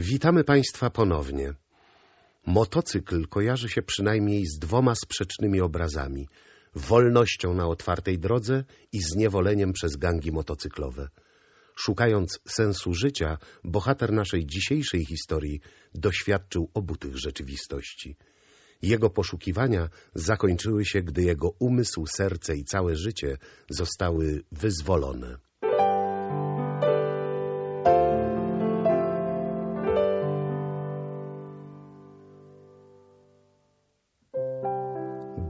Witamy Państwa ponownie. Motocykl kojarzy się przynajmniej z dwoma sprzecznymi obrazami. Wolnością na otwartej drodze i zniewoleniem przez gangi motocyklowe. Szukając sensu życia, bohater naszej dzisiejszej historii doświadczył obu tych rzeczywistości. Jego poszukiwania zakończyły się, gdy jego umysł, serce i całe życie zostały wyzwolone.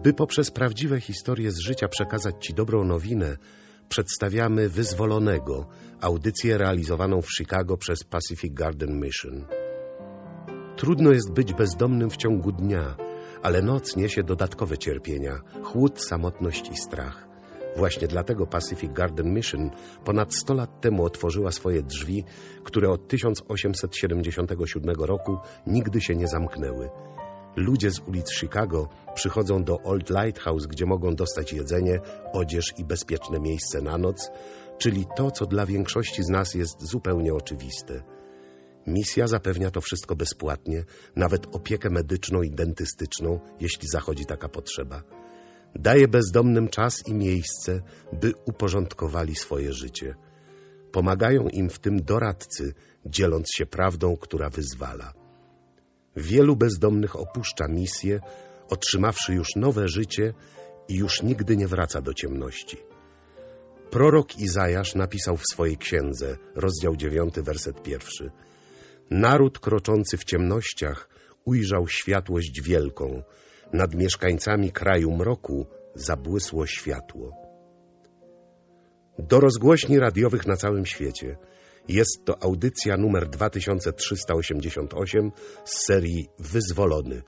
By poprzez prawdziwe historie z życia przekazać Ci dobrą nowinę, przedstawiamy Wyzwolonego, audycję realizowaną w Chicago przez Pacific Garden Mission. Trudno jest być bezdomnym w ciągu dnia, ale noc niesie dodatkowe cierpienia, chłód, samotność i strach. Właśnie dlatego Pacific Garden Mission ponad 100 lat temu otworzyła swoje drzwi, które od 1877 roku nigdy się nie zamknęły. Ludzie z ulic Chicago przychodzą do Old Lighthouse, gdzie mogą dostać jedzenie, odzież i bezpieczne miejsce na noc, czyli to, co dla większości z nas jest zupełnie oczywiste. Misja zapewnia to wszystko bezpłatnie, nawet opiekę medyczną i dentystyczną, jeśli zachodzi taka potrzeba. Daje bezdomnym czas i miejsce, by uporządkowali swoje życie. Pomagają im w tym doradcy, dzieląc się prawdą, która wyzwala. Wielu bezdomnych opuszcza misję, otrzymawszy już nowe życie i już nigdy nie wraca do ciemności. Prorok Izajasz napisał w swojej księdze, rozdział 9, werset pierwszy. Naród kroczący w ciemnościach ujrzał światłość wielką, nad mieszkańcami kraju mroku zabłysło światło. Do rozgłośni radiowych na całym świecie – jest to audycja numer 2388 z serii Wyzwolony.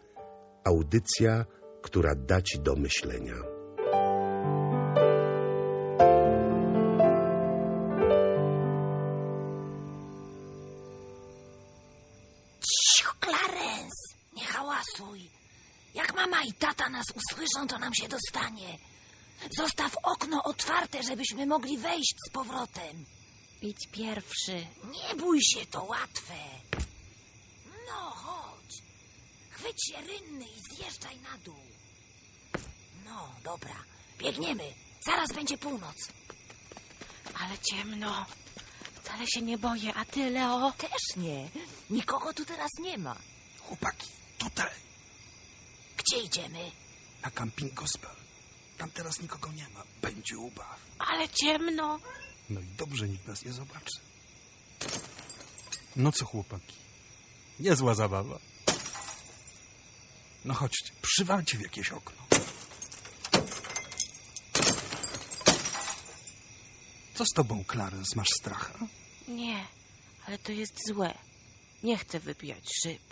Audycja, która da Ci do myślenia. Cicho, Clarence! Nie hałasuj. Jak mama i tata nas usłyszą, to nam się dostanie. Zostaw okno otwarte, żebyśmy mogli wejść z powrotem. Idź pierwszy. Nie bój się, to łatwe. No, chodź. Chwyć się rynny i zjeżdżaj na dół. No, dobra. Biegniemy. Zaraz będzie północ. Ale ciemno. Wcale się nie boję, a ty, Leo? Też nie. Nikogo tu teraz nie ma. Chłopaki, tutaj, Gdzie idziemy? na camping gospel. Tam teraz nikogo nie ma. Będzie ubaw. Ale ciemno. No i dobrze, nikt nas nie zobaczy. No co, chłopaki? Niezła zabawa. No chodźcie, przywalcie w jakieś okno. Co z tobą, Clarence? Masz stracha? Nie, ale to jest złe. Nie chcę wypijać szyb.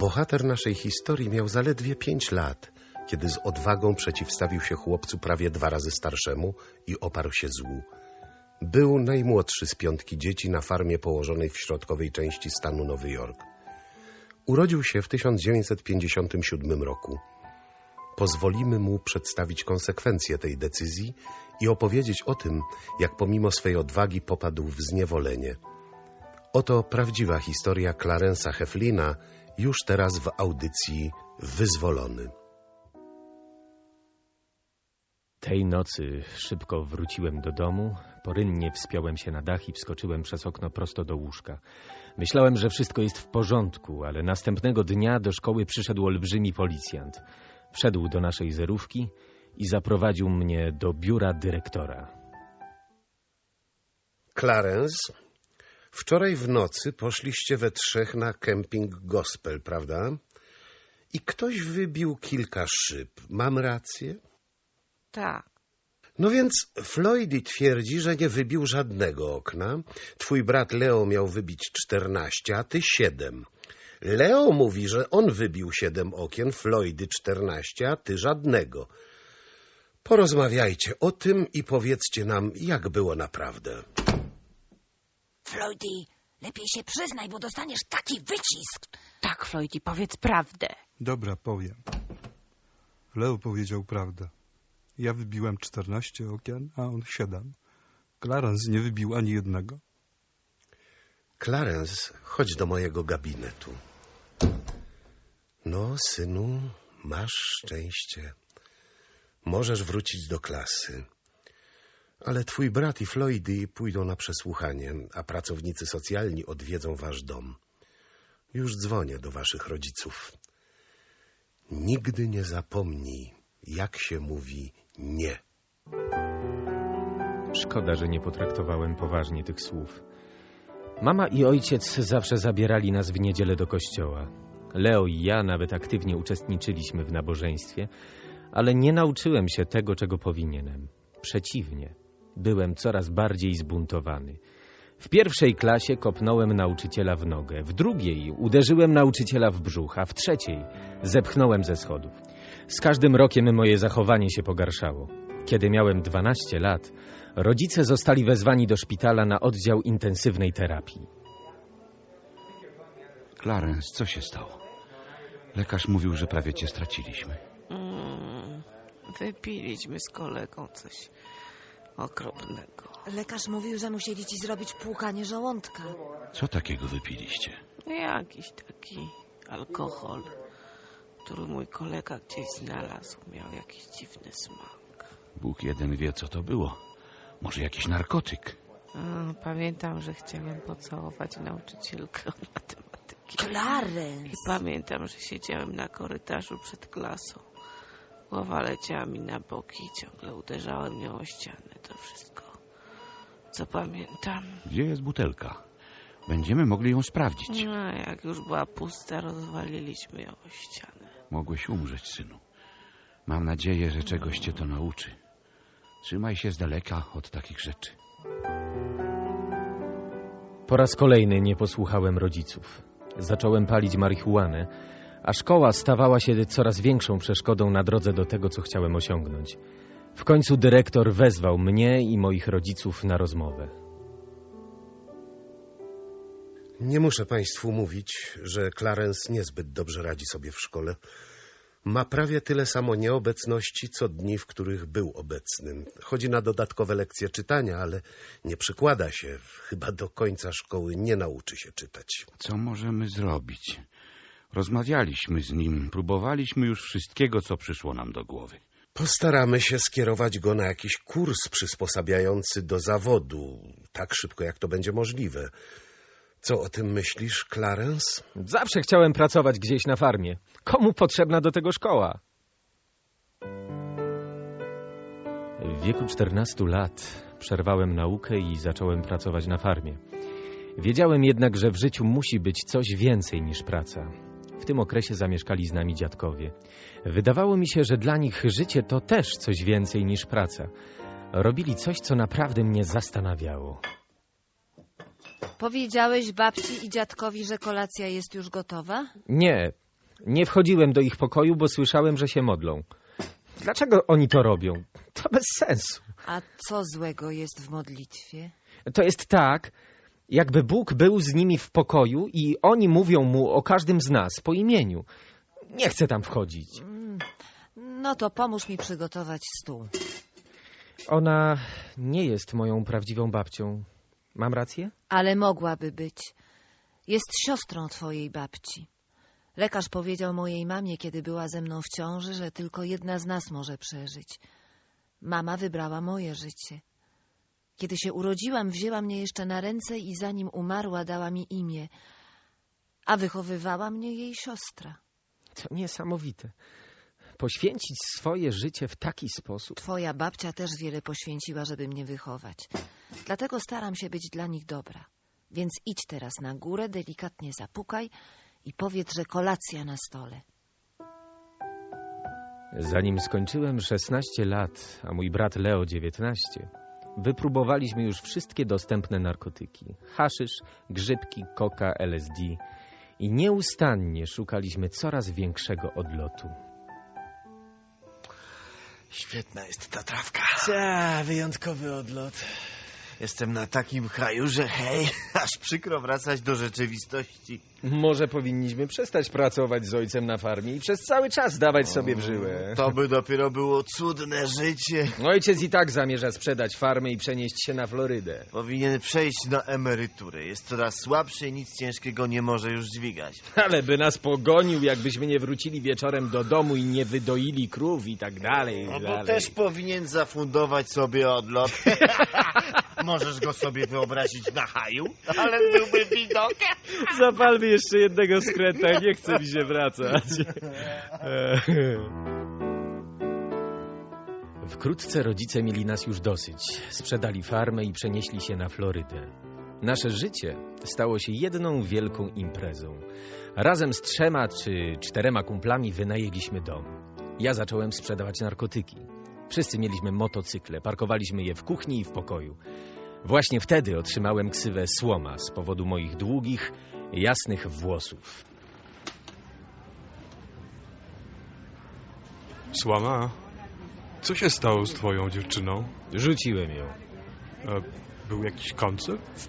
Bohater naszej historii miał zaledwie pięć lat, kiedy z odwagą przeciwstawił się chłopcu prawie dwa razy starszemu i oparł się złu. Był najmłodszy z piątki dzieci na farmie położonej w środkowej części stanu Nowy Jork. Urodził się w 1957 roku. Pozwolimy mu przedstawić konsekwencje tej decyzji i opowiedzieć o tym, jak pomimo swej odwagi popadł w zniewolenie. Oto prawdziwa historia Clarensa Heflina, już teraz w audycji Wyzwolony. Tej nocy szybko wróciłem do domu, porynnie wspiąłem się na dach i wskoczyłem przez okno prosto do łóżka. Myślałem, że wszystko jest w porządku, ale następnego dnia do szkoły przyszedł olbrzymi policjant. Wszedł do naszej zerówki i zaprowadził mnie do biura dyrektora. Clarence, wczoraj w nocy poszliście we trzech na kemping Gospel, prawda? I ktoś wybił kilka szyb. Mam rację? Tak. No więc Floydy twierdzi, że nie wybił żadnego okna. Twój brat Leo miał wybić czternaście, a ty siedem. Leo mówi, że on wybił siedem okien, Floydy czternaście, a ty żadnego. Porozmawiajcie o tym i powiedzcie nam, jak było naprawdę. Floydy, lepiej się przyznaj, bo dostaniesz taki wycisk. Tak, Floydie, powiedz prawdę. Dobra, powiem. Leo powiedział prawdę. Ja wybiłem 14 okien, a on 7. Clarence nie wybił ani jednego. Clarence, chodź do mojego gabinetu. No, synu, masz szczęście. Możesz wrócić do klasy. Ale twój brat i Floydy pójdą na przesłuchanie, a pracownicy socjalni odwiedzą wasz dom. Już dzwonię do waszych rodziców. Nigdy nie zapomnij, jak się mówi nie. Szkoda, że nie potraktowałem poważnie tych słów. Mama i ojciec zawsze zabierali nas w niedzielę do kościoła. Leo i ja nawet aktywnie uczestniczyliśmy w nabożeństwie, ale nie nauczyłem się tego, czego powinienem. Przeciwnie, byłem coraz bardziej zbuntowany. W pierwszej klasie kopnąłem nauczyciela w nogę, w drugiej uderzyłem nauczyciela w brzuch, a w trzeciej zepchnąłem ze schodów. Z każdym rokiem moje zachowanie się pogarszało. Kiedy miałem 12 lat, rodzice zostali wezwani do szpitala na oddział intensywnej terapii. Clarence, co się stało? Lekarz mówił, że prawie cię straciliśmy. Mm, wypiliśmy z kolegą coś okropnego. Lekarz mówił, że musieli ci zrobić płukanie żołądka. Co takiego wypiliście? Jakiś taki alkohol, który mój kolega gdzieś znalazł, miał jakiś dziwny smak. Bóg jeden wie, co to było. Może jakiś narkotyk? A, pamiętam, że chciałem pocałować nauczycielkę od matematyki. Clarence! I pamiętam, że siedziałem na korytarzu przed klasą. Głowa leciała mi na boki i ciągle uderzałem nią o ścianę. To wszystko, co pamiętam. Gdzie jest butelka? Będziemy mogli ją sprawdzić. No, jak już była pusta, rozwaliliśmy ją o ścianę. Mogłeś umrzeć, synu. Mam nadzieję, że czegoś cię to nauczy. Trzymaj się z daleka od takich rzeczy. Po raz kolejny nie posłuchałem rodziców. Zacząłem palić marihuanę, a szkoła stawała się coraz większą przeszkodą na drodze do tego, co chciałem osiągnąć. W końcu dyrektor wezwał mnie i moich rodziców na rozmowę. Nie muszę państwu mówić, że Clarence niezbyt dobrze radzi sobie w szkole. Ma prawie tyle samo nieobecności, co dni, w których był obecnym. Chodzi na dodatkowe lekcje czytania, ale nie przykłada się. Chyba do końca szkoły nie nauczy się czytać. Co możemy zrobić? Rozmawialiśmy z nim, próbowaliśmy już wszystkiego, co przyszło nam do głowy. Postaramy się skierować go na jakiś kurs przysposabiający do zawodu, tak szybko jak to będzie możliwe. Co o tym myślisz, Clarence? Zawsze chciałem pracować gdzieś na farmie. Komu potrzebna do tego szkoła? W wieku 14 lat przerwałem naukę i zacząłem pracować na farmie. Wiedziałem jednak, że w życiu musi być coś więcej niż praca. W tym okresie zamieszkali z nami dziadkowie. Wydawało mi się, że dla nich życie to też coś więcej niż praca. Robili coś, co naprawdę mnie zastanawiało. Powiedziałeś babci i dziadkowi, że kolacja jest już gotowa? Nie, nie wchodziłem do ich pokoju, bo słyszałem, że się modlą. Dlaczego oni to robią? To bez sensu. A co złego jest w modlitwie? To jest tak, jakby Bóg był z nimi w pokoju i oni mówią mu o każdym z nas po imieniu. Nie chcę tam wchodzić. No to pomóż mi przygotować stół. Ona nie jest moją prawdziwą babcią. Mam rację? Ale mogłaby być. Jest siostrą twojej babci. Lekarz powiedział mojej mamie, kiedy była ze mną w ciąży, że tylko jedna z nas może przeżyć. Mama wybrała moje życie. Kiedy się urodziłam, wzięła mnie jeszcze na ręce i zanim umarła, dała mi imię, a wychowywała mnie jej siostra. To niesamowite. Poświęcić swoje życie w taki sposób. Twoja babcia też wiele poświęciła, żeby mnie wychować. Dlatego staram się być dla nich dobra. Więc idź teraz na górę, delikatnie zapukaj i powiedz, że kolacja na stole. Zanim skończyłem 16 lat, a mój brat Leo 19, wypróbowaliśmy już wszystkie dostępne narkotyki. Haszysz, grzybki, koka, LSD i nieustannie szukaliśmy coraz większego odlotu. Świetna jest ta trawka. Ta, wyjątkowy odlot. Jestem na takim haju, że hej, aż przykro wracać do rzeczywistości. Może powinniśmy przestać pracować z ojcem na farmie i przez cały czas dawać sobie w żyłę. To by dopiero było cudne życie. Ojciec i tak zamierza sprzedać farmę i przenieść się na Florydę. Powinien przejść na emeryturę. Jest coraz słabszy i nic ciężkiego nie może już dźwigać. Ale by nas pogonił, jakbyśmy nie wrócili wieczorem do domu i nie wydoili krów i tak dalej. i No bo dalej. też powinien zafundować sobie odlot. Możesz go sobie wyobrazić na haju? Ale byłby widok. Zapalmy jeszcze jednego skręta, nie chce mi się wracać. Wkrótce rodzice mieli nas już dosyć. Sprzedali farmę i przenieśli się na Florydę. Nasze życie stało się jedną wielką imprezą. Razem z trzema czy czterema kumplami wynajęliśmy dom. Ja zacząłem sprzedawać narkotyki. Wszyscy mieliśmy motocykle, parkowaliśmy je w kuchni i w pokoju. Właśnie wtedy otrzymałem ksywę Słoma z powodu moich długich, jasnych włosów. Słama, co się stało z twoją dziewczyną? Rzuciłem ją. E, był jakiś koncert?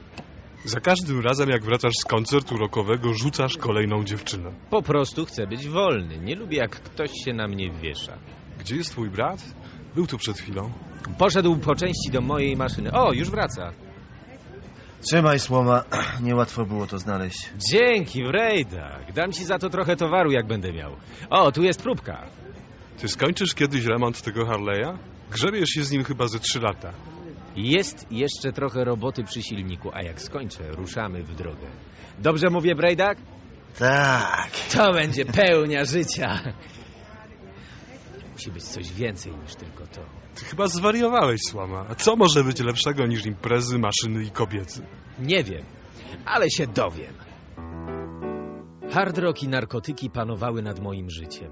Za każdym razem, jak wracasz z koncertu rockowego, rzucasz kolejną dziewczynę. Po prostu chcę być wolny. Nie lubię, jak ktoś się na mnie wiesza. Gdzie jest twój brat? Był tu przed chwilą. Poszedł po części do mojej maszyny. O, już wraca. Trzymaj słoma. Niełatwo było to znaleźć. Dzięki, Wrejdak. Dam ci za to trochę towaru, jak będę miał. O, tu jest próbka. Ty skończysz kiedyś remont tego Harley'a? Grzebiesz się z nim chyba ze trzy lata. Jest jeszcze trochę roboty przy silniku, a jak skończę, ruszamy w drogę. Dobrze mówię, Brejdak? Tak. To będzie pełnia życia. Musi być coś więcej niż tylko to. Ty chyba zwariowałeś, Słama. A co może być lepszego niż imprezy, maszyny i kobiety? Nie wiem, ale się dowiem. Hard rock i narkotyki panowały nad moim życiem.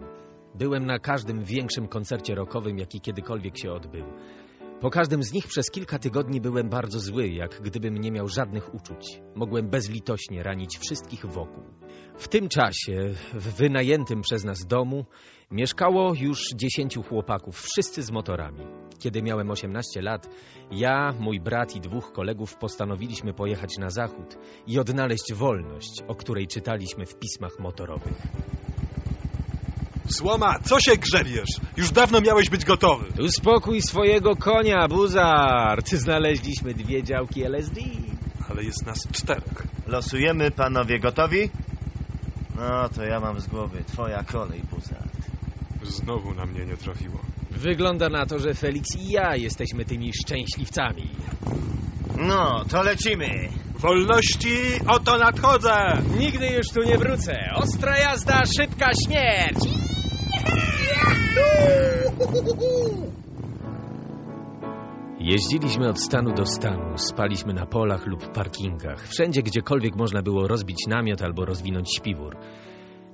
Byłem na każdym większym koncercie rockowym, jaki kiedykolwiek się odbył. Po każdym z nich przez kilka tygodni byłem bardzo zły, jak gdybym nie miał żadnych uczuć. Mogłem bezlitośnie ranić wszystkich wokół. W tym czasie, w wynajętym przez nas domu, mieszkało już dziesięciu chłopaków, wszyscy z motorami. Kiedy miałem 18 lat, ja, mój brat i dwóch kolegów postanowiliśmy pojechać na zachód i odnaleźć wolność, o której czytaliśmy w pismach motorowych. Słoma, co się grzebiesz? Już dawno miałeś być gotowy. Uspokój swojego konia, buzard! Znaleźliśmy dwie działki LSD. Ale jest nas czterech. Losujemy, panowie gotowi? No to ja mam z głowy. Twoja kolej, buzard. Znowu na mnie nie trafiło. Wygląda na to, że Felix i ja jesteśmy tymi szczęśliwcami. No, to lecimy. Wolności, oto nadchodzę! Nigdy już tu nie wrócę. Ostra jazda, szybka śmierć. Jeździliśmy od stanu do stanu, spaliśmy na polach lub parkingach, wszędzie gdziekolwiek można było rozbić namiot albo rozwinąć śpiwór.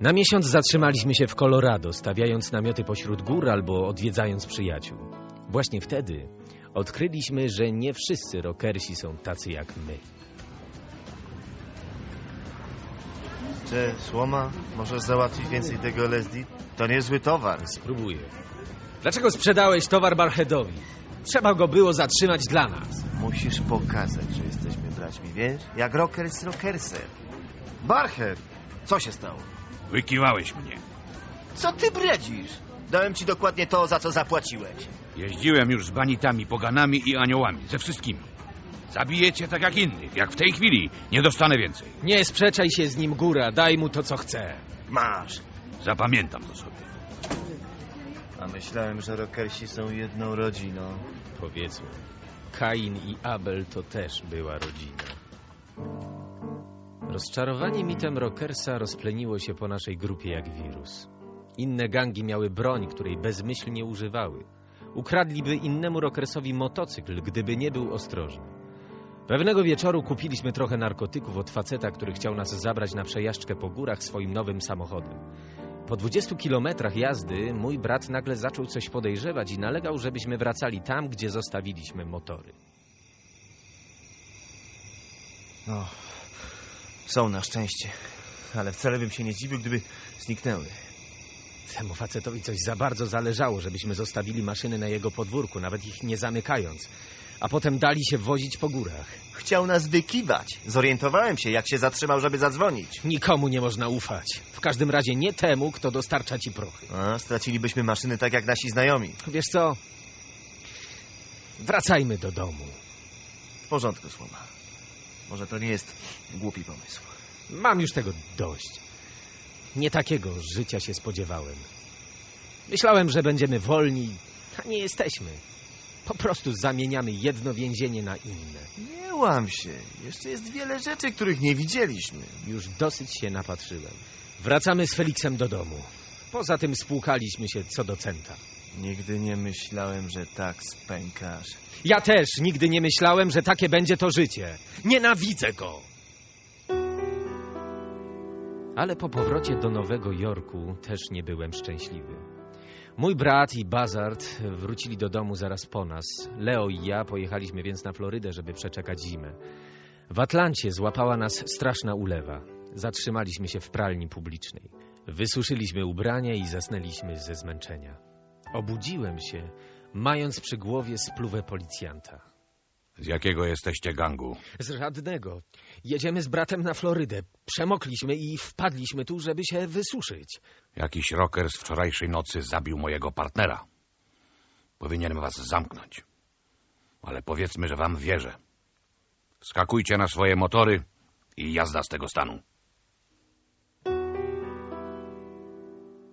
Na miesiąc zatrzymaliśmy się w Colorado, stawiając namioty pośród gór albo odwiedzając przyjaciół. Właśnie wtedy odkryliśmy, że nie wszyscy rockersi są tacy jak my. Czy słoma? Możesz załatwić więcej tego LSD? To niezły towar. Spróbuję. Dlaczego sprzedałeś towar Barheadowi? Trzeba go było zatrzymać dla nas. Musisz pokazać, że jesteśmy braćmi, wiesz? Jak rocker z rockersem. Barhead! Co się stało? Wykiwałeś mnie. Co ty bredzisz? Dałem ci dokładnie to, za co zapłaciłeś. Jeździłem już z banitami, poganami i aniołami, ze wszystkimi. Zabiję cię tak jak innych, jak w tej chwili. Nie dostanę więcej. Nie sprzeczaj się z nim, góra. Daj mu to, co chce. Masz. Zapamiętam to sobie. A myślałem, że rockersi są jedną rodziną. Powiedzmy, Kain i Abel to też była rodzina. Rozczarowanie mitem Rockersa rozpleniło się po naszej grupie jak wirus. Inne gangi miały broń, której bezmyślnie używały. Ukradliby innemu Rockersowi motocykl, gdyby nie był ostrożny. Pewnego wieczoru kupiliśmy trochę narkotyków od faceta, który chciał nas zabrać na przejażdżkę po górach swoim nowym samochodem. Po 20 kilometrach jazdy mój brat nagle zaczął coś podejrzewać i nalegał, żebyśmy wracali tam, gdzie zostawiliśmy motory. No, są na szczęście. Ale wcale bym się nie zdziwił, gdyby zniknęły. Temu facetowi coś za bardzo zależało, żebyśmy zostawili maszyny na jego podwórku, nawet ich nie zamykając. A potem dali się wozić po górach. Chciał nas wykiwać. Zorientowałem się, jak się zatrzymał, żeby zadzwonić. Nikomu nie można ufać. W każdym razie nie temu, kto dostarcza ci prochy. A, stracilibyśmy maszyny tak jak nasi znajomi. Wiesz co? Wracajmy do domu. W porządku, Słoma. Może to nie jest głupi pomysł. Mam już tego dość. Nie takiego życia się spodziewałem. Myślałem, że będziemy wolni, a nie jesteśmy. Po prostu zamieniamy jedno więzienie na inne. Nie łam się. Jeszcze jest wiele rzeczy, których nie widzieliśmy. Już dosyć się napatrzyłem. Wracamy z Feliksem do domu. Poza tym spłukaliśmy się co do centa. Nigdy nie myślałem, że tak spękasz. Ja też nigdy nie myślałem, że takie będzie to życie. Nienawidzę go! Ale po powrocie do Nowego Jorku też nie byłem szczęśliwy. Mój brat i Bazard wrócili do domu zaraz po nas. Leo i ja pojechaliśmy więc na Florydę, żeby przeczekać zimę. W Atlancie złapała nas straszna ulewa. Zatrzymaliśmy się w pralni publicznej. Wysuszyliśmy ubrania i zasnęliśmy ze zmęczenia. Obudziłem się, mając przy głowie spluwę policjanta. Z jakiego jesteście gangu? Z żadnego. Jedziemy z bratem na Florydę. Przemokliśmy i wpadliśmy tu, żeby się wysuszyć. Jakiś rocker z wczorajszej nocy zabił mojego partnera. Powinienem was zamknąć. Ale powiedzmy, że wam wierzę. Skakujcie na swoje motory i jazda z tego stanu.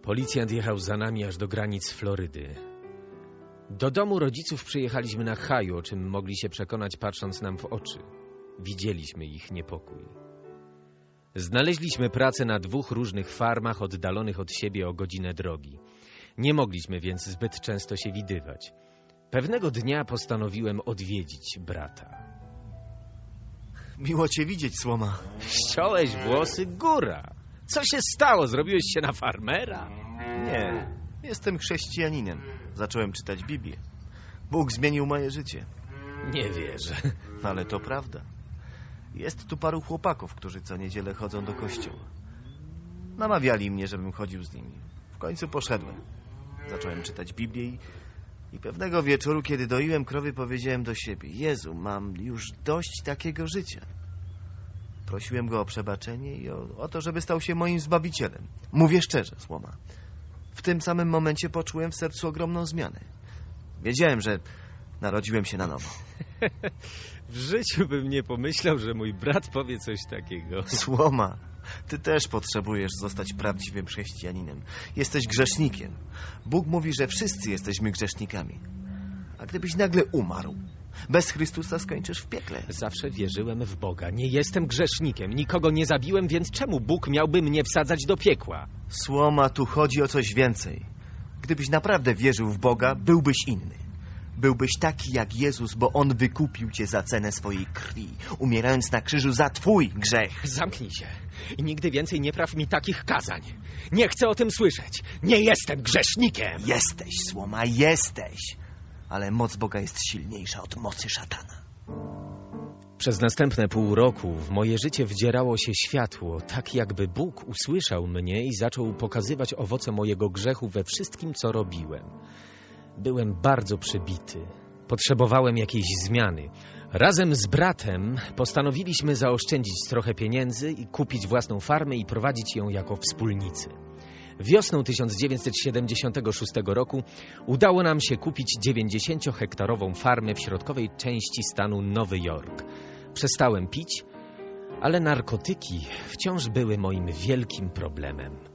Policjant jechał za nami aż do granic Florydy. Do domu rodziców przyjechaliśmy na haju, o czym mogli się przekonać patrząc nam w oczy. Widzieliśmy ich niepokój. Znaleźliśmy pracę na dwóch różnych farmach oddalonych od siebie o godzinę drogi. Nie mogliśmy więc zbyt często się widywać. Pewnego dnia postanowiłem odwiedzić brata. Miło cię widzieć, Słoma. Ściąłeś włosy góra. Co się stało? Zrobiłeś się na farmera? Nie, jestem chrześcijaninem. Zacząłem czytać Biblię. Bóg zmienił moje życie. Nie wierzę. Ale to prawda. Jest tu paru chłopaków, którzy co niedzielę chodzą do kościoła. Namawiali mnie, żebym chodził z nimi. W końcu poszedłem. Zacząłem czytać Biblię i, i pewnego wieczoru, kiedy doiłem krowy, powiedziałem do siebie: Jezu, mam już dość takiego życia. Prosiłem go o przebaczenie i o, o to, żeby stał się moim zbawicielem. Mówię szczerze, Słoma. W tym samym momencie poczułem w sercu ogromną zmianę. Wiedziałem, że narodziłem się na nowo. W życiu bym nie pomyślał, że mój brat powie coś takiego. Słoma, ty też potrzebujesz zostać prawdziwym chrześcijaninem. Jesteś grzesznikiem. Bóg mówi, że wszyscy jesteśmy grzesznikami. A gdybyś nagle umarł, bez Chrystusa skończysz w piekle. Zawsze wierzyłem w Boga. Nie jestem grzesznikiem. Nikogo nie zabiłem, więc czemu Bóg miałby mnie wsadzać do piekła? Słoma, tu chodzi o coś więcej. Gdybyś naprawdę wierzył w Boga, byłbyś inny. Byłbyś taki jak Jezus, bo On wykupił cię za cenę swojej krwi, umierając na krzyżu za twój grzech. Zamknij się i nigdy więcej nie praw mi takich kazań. Nie chcę o tym słyszeć. Nie jestem grzesznikiem. Jesteś, Słoma, jesteś. Ale moc Boga jest silniejsza od mocy szatana. Przez następne pół roku w moje życie wdzierało się światło, tak jakby Bóg usłyszał mnie i zaczął pokazywać owoce mojego grzechu we wszystkim, co robiłem. Byłem bardzo przybity. Potrzebowałem jakiejś zmiany. Razem z bratem postanowiliśmy zaoszczędzić trochę pieniędzy i kupić własną farmę i prowadzić ją jako wspólnicy. Wiosną 1976 roku udało nam się kupić 90-hektarową farmę w środkowej części stanu Nowy Jork. Przestałem pić, ale narkotyki wciąż były moim wielkim problemem.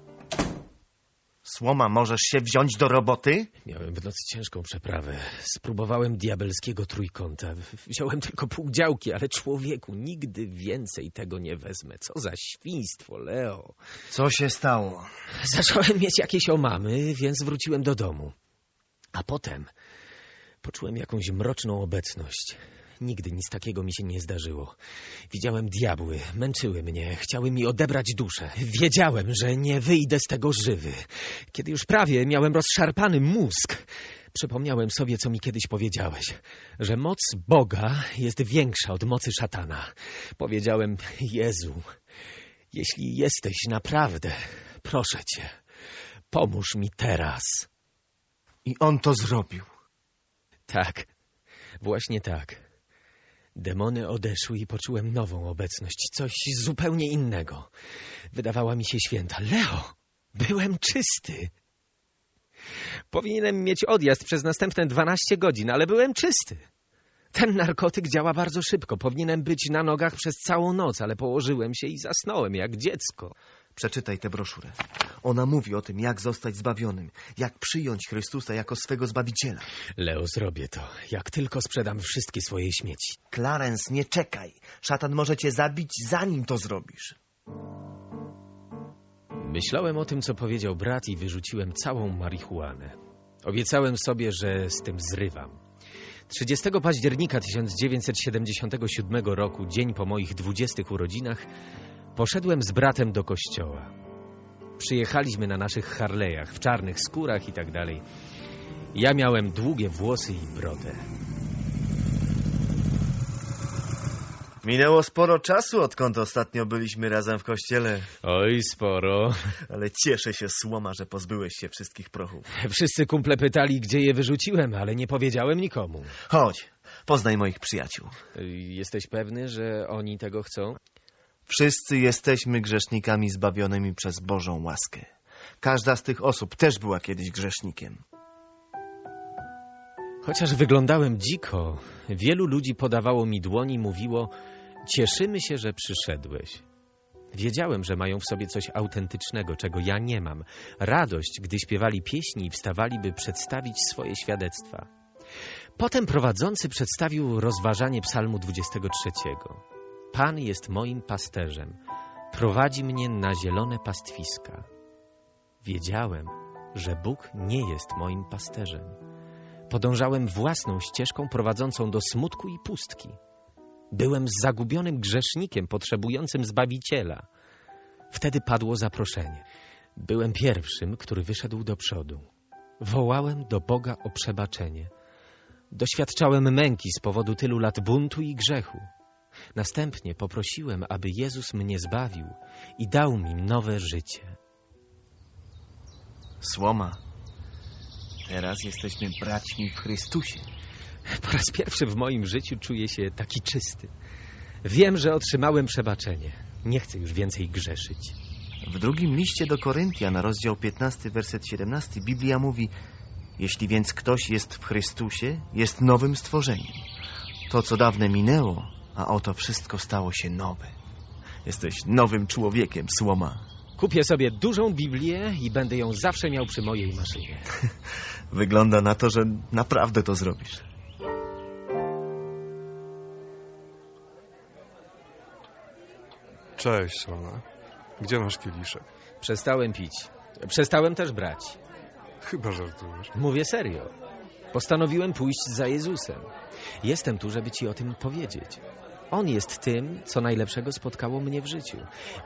Słoma, możesz się wziąć do roboty? Miałem w nocy ciężką przeprawę. Spróbowałem diabelskiego trójkąta. Wziąłem tylko pół działki, ale człowieku, nigdy więcej tego nie wezmę. Co za świństwo, Leo. Co się stało? Zacząłem mieć jakieś omamy, więc wróciłem do domu. A potem poczułem jakąś mroczną obecność. Nigdy nic takiego mi się nie zdarzyło. Widziałem diabły, męczyły mnie, chciały mi odebrać duszę. Wiedziałem, że nie wyjdę z tego żywy. Kiedy już prawie miałem rozszarpany mózg, przypomniałem sobie, co mi kiedyś powiedziałeś, że moc Boga jest większa od mocy szatana. Powiedziałem, Jezu, jeśli jesteś naprawdę, proszę cię, pomóż mi teraz. I on to zrobił. Tak. Właśnie tak. Demony odeszły i poczułem nową obecność, coś zupełnie innego. Wydawała mi się święta. Leo, byłem czysty. Powinienem mieć odjazd przez następne 12 godzin, ale byłem czysty. Ten narkotyk działa bardzo szybko. Powinienem być na nogach przez całą noc, ale położyłem się i zasnąłem jak dziecko. Przeczytaj tę broszurę. Ona mówi o tym, jak zostać zbawionym, jak przyjąć Chrystusa jako swego Zbawiciela. Leo, zrobię to. Jak tylko sprzedam wszystkie swoje śmieci. Clarence, nie czekaj. Szatan może cię zabić, zanim to zrobisz. Myślałem o tym, co powiedział brat i wyrzuciłem całą marihuanę. Obiecałem sobie, że z tym zrywam. 30 października 1977 roku, dzień po moich 20 urodzinach, poszedłem z bratem do kościoła. Przyjechaliśmy na naszych Harley'ach, w czarnych skórach i tak dalej. Ja miałem długie włosy i brodę. Minęło sporo czasu, odkąd ostatnio byliśmy razem w kościele, Oj, sporo. ale cieszę się, Słoma, że pozbyłeś się wszystkich prochów. Wszyscy kumple pytali, gdzie je wyrzuciłem, ale nie powiedziałem nikomu. Chodź, poznaj moich przyjaciół. Jesteś pewny, że oni tego chcą? Wszyscy jesteśmy grzesznikami zbawionymi przez Bożą łaskę. Każda z tych osób też była kiedyś grzesznikiem. Chociaż wyglądałem dziko, wielu ludzi podawało mi dłoń i mówiło: Cieszymy się, że przyszedłeś. Wiedziałem, że mają w sobie coś autentycznego, czego ja nie mam. Radość, gdy śpiewali pieśni i wstawali, by przedstawić swoje świadectwa. Potem prowadzący przedstawił rozważanie Psalmu 23. Pan jest moim pasterzem, prowadzi mnie na zielone pastwiska. Wiedziałem, że Bóg nie jest moim pasterzem. Podążałem własną ścieżką prowadzącą do smutku i pustki. Byłem zagubionym grzesznikiem potrzebującym Zbawiciela. Wtedy padło zaproszenie. Byłem pierwszym, który wyszedł do przodu. Wołałem do Boga o przebaczenie. Doświadczałem męki z powodu tylu lat buntu i grzechu. Następnie poprosiłem, aby Jezus mnie zbawił i dał mi nowe życie. Słoma, teraz jesteśmy braćmi w Chrystusie. Po raz pierwszy w moim życiu czuję się taki czysty. Wiem, że otrzymałem przebaczenie. Nie chcę już więcej grzeszyć. W drugim liście do Koryntian, rozdział 15, werset 17, Biblia mówi Jeśli więc ktoś jest w Chrystusie, jest nowym stworzeniem. To, co dawne minęło, a oto wszystko stało się nowe. Jesteś nowym człowiekiem, Słoma. Kupię sobie dużą Biblię i będę ją zawsze miał przy mojej maszynie. Wygląda na to, że naprawdę to zrobisz. Cześć, Słona. Gdzie masz kieliszek? Przestałem pić. Przestałem też brać. Chyba żartujesz. Mówię serio. Postanowiłem pójść za Jezusem. Jestem tu, żeby ci o tym powiedzieć. On jest tym, co najlepszego spotkało mnie w życiu.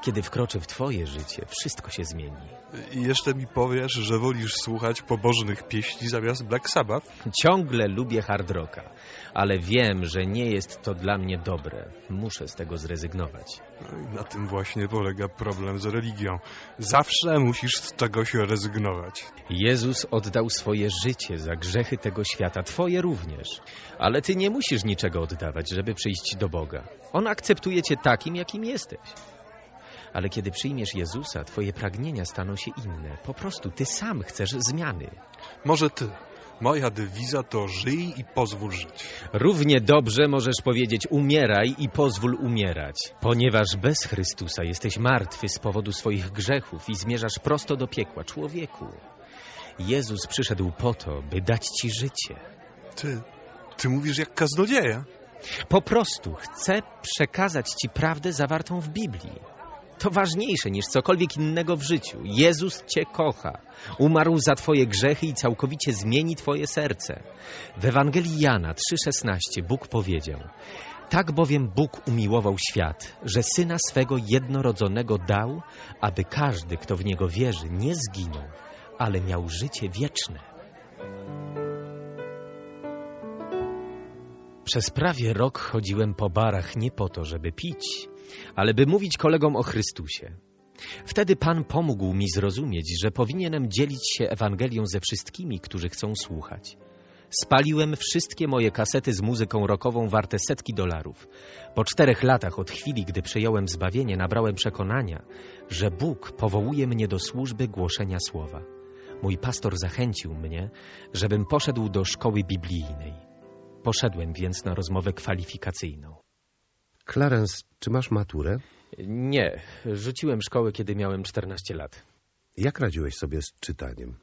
Kiedy wkroczę w twoje życie, wszystko się zmieni. I jeszcze mi powiesz, że wolisz słuchać pobożnych pieśni zamiast Black Sabbath? Ciągle lubię hard rocka, ale wiem, że nie jest to dla mnie dobre. Muszę z tego zrezygnować. No na tym właśnie polega problem z religią. Zawsze musisz z czegoś rezygnować. Jezus oddał swoje życie za grzechy tego świata, twoje również. Ale ty nie musisz niczego oddawać, żeby przyjść do Boga. On akceptuje cię takim, jakim jesteś. Ale kiedy przyjmiesz Jezusa, twoje pragnienia staną się inne. Po prostu ty sam chcesz zmiany. Może ty. Moja dewiza to żyj i pozwól żyć. Równie dobrze możesz powiedzieć umieraj i pozwól umierać, ponieważ bez Chrystusa jesteś martwy z powodu swoich grzechów i zmierzasz prosto do piekła, człowieku. Jezus przyszedł po to, by dać ci życie. Ty, ty mówisz jak kaznodzieja. Po prostu chcę przekazać ci prawdę zawartą w Biblii. To ważniejsze niż cokolwiek innego w życiu. Jezus cię kocha. Umarł za twoje grzechy i całkowicie zmieni twoje serce. W Ewangelii Jana 3,16 Bóg powiedział Tak bowiem Bóg umiłował świat, że Syna swego jednorodzonego dał, aby każdy, kto w Niego wierzy, nie zginął, ale miał życie wieczne. Przez prawie rok chodziłem po barach nie po to, żeby pić, ale by mówić kolegom o Chrystusie. Wtedy Pan pomógł mi zrozumieć, że powinienem dzielić się Ewangelią ze wszystkimi, którzy chcą słuchać. Spaliłem wszystkie moje kasety z muzyką rockową warte setki dolarów. Po czterech latach od chwili, gdy przejąłem zbawienie, nabrałem przekonania, że Bóg powołuje mnie do służby głoszenia słowa. Mój pastor zachęcił mnie, żebym poszedł do szkoły biblijnej. Poszedłem więc na rozmowę kwalifikacyjną. Clarence, czy masz maturę? Nie, rzuciłem szkołę, kiedy miałem 14 lat. Jak radziłeś sobie z czytaniem?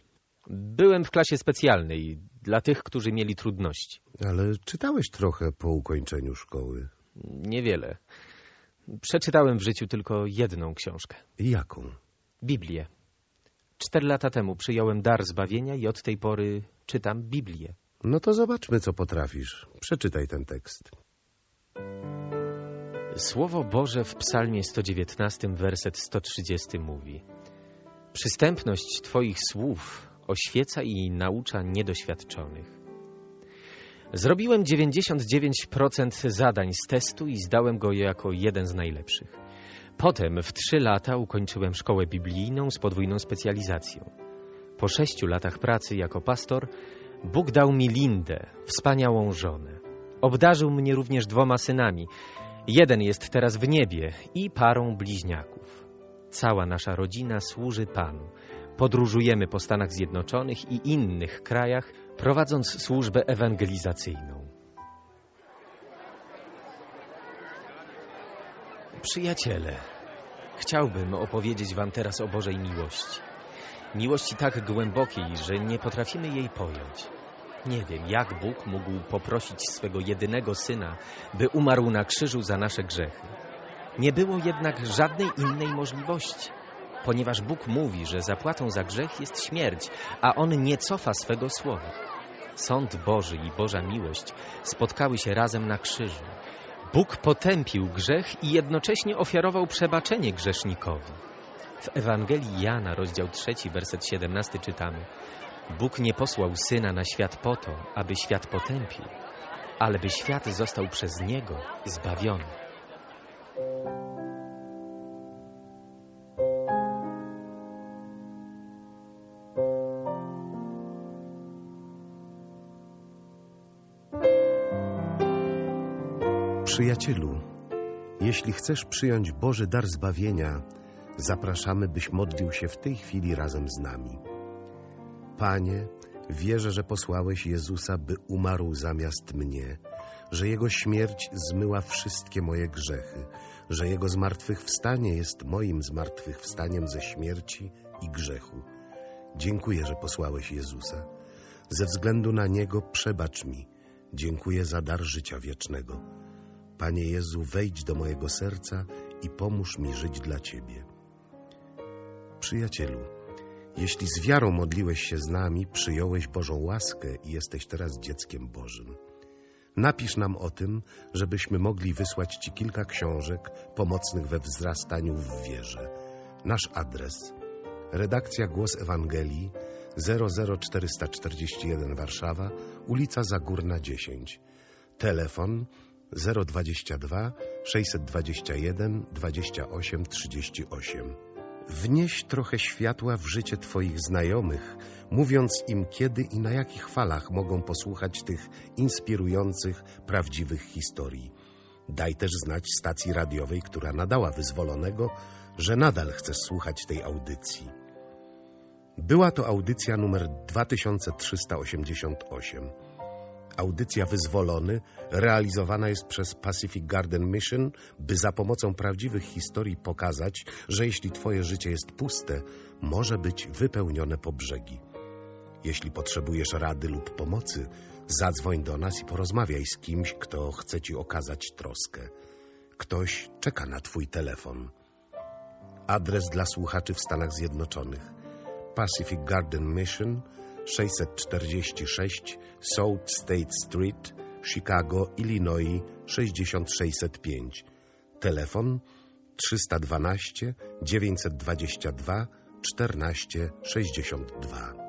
Byłem w klasie specjalnej dla tych, którzy mieli trudności. Ale czytałeś trochę po ukończeniu szkoły. Niewiele. Przeczytałem w życiu tylko jedną książkę. Jaką? Biblię. Cztery lata temu przyjąłem dar zbawienia i od tej pory czytam Biblię. No to zobaczmy, co potrafisz. Przeczytaj ten tekst. Słowo Boże w psalmie 119, werset 130 mówi Przystępność Twoich słów oświeca i naucza niedoświadczonych. Zrobiłem 99% zadań z testu i zdałem go jako jeden z najlepszych. Potem w trzy lata ukończyłem szkołę biblijną z podwójną specjalizacją. Po sześciu latach pracy jako pastor Bóg dał mi Lindę, wspaniałą żonę. Obdarzył mnie również dwoma synami. Jeden jest teraz w niebie i parą bliźniaków. Cała nasza rodzina służy Panu. Podróżujemy po Stanach Zjednoczonych i innych krajach, prowadząc służbę ewangelizacyjną. Przyjaciele, chciałbym opowiedzieć Wam teraz o Bożej miłości. Miłości tak głębokiej, że nie potrafimy jej pojąć. Nie wiem, jak Bóg mógł poprosić swego jedynego syna, by umarł na krzyżu za nasze grzechy. Nie było jednak żadnej innej możliwości, ponieważ Bóg mówi, że zapłatą za grzech jest śmierć, a On nie cofa swego słowa. Sąd Boży i Boża miłość spotkały się razem na krzyżu. Bóg potępił grzech i jednocześnie ofiarował przebaczenie grzesznikowi. W Ewangelii Jana, rozdział 3, werset 17 czytamy Bóg nie posłał Syna na świat po to, aby świat potępił, ale by świat został przez Niego zbawiony. Przyjacielu, jeśli chcesz przyjąć Boży dar zbawienia, zapraszamy, byś modlił się w tej chwili razem z nami. Panie, wierzę, że posłałeś Jezusa, by umarł zamiast mnie, że Jego śmierć zmyła wszystkie moje grzechy, że Jego zmartwychwstanie jest moim zmartwychwstaniem ze śmierci i grzechu. Dziękuję, że posłałeś Jezusa. Ze względu na Niego przebacz mi. Dziękuję za dar życia wiecznego. Panie Jezu, wejdź do mojego serca i pomóż mi żyć dla Ciebie. Przyjacielu, jeśli z wiarą modliłeś się z nami, przyjąłeś Bożą łaskę i jesteś teraz dzieckiem Bożym. Napisz nam o tym, żebyśmy mogli wysłać Ci kilka książek pomocnych we wzrastaniu w wierze. Nasz adres: redakcja Głos Ewangelii 00441 Warszawa, ulica Zagórna 10. Telefon 022 621 28 38. Wnieś trochę światła w życie Twoich znajomych, mówiąc im, kiedy i na jakich falach mogą posłuchać tych inspirujących, prawdziwych historii. Daj też znać stacji radiowej, która nadała wyzwolonego, że nadal chcesz słuchać tej audycji. Była to audycja numer 2388. Audycja Wyzwolony realizowana jest przez Pacific Garden Mission, by za pomocą prawdziwych historii pokazać, że jeśli Twoje życie jest puste, może być wypełnione po brzegi. Jeśli potrzebujesz rady lub pomocy, zadzwoń do nas i porozmawiaj z kimś, kto chce Ci okazać troskę. Ktoś czeka na Twój telefon. Adres dla słuchaczy w Stanach Zjednoczonych. Pacific Garden Mission 646 South State Street, Chicago, Illinois 60605. Telefon 312 922 1462.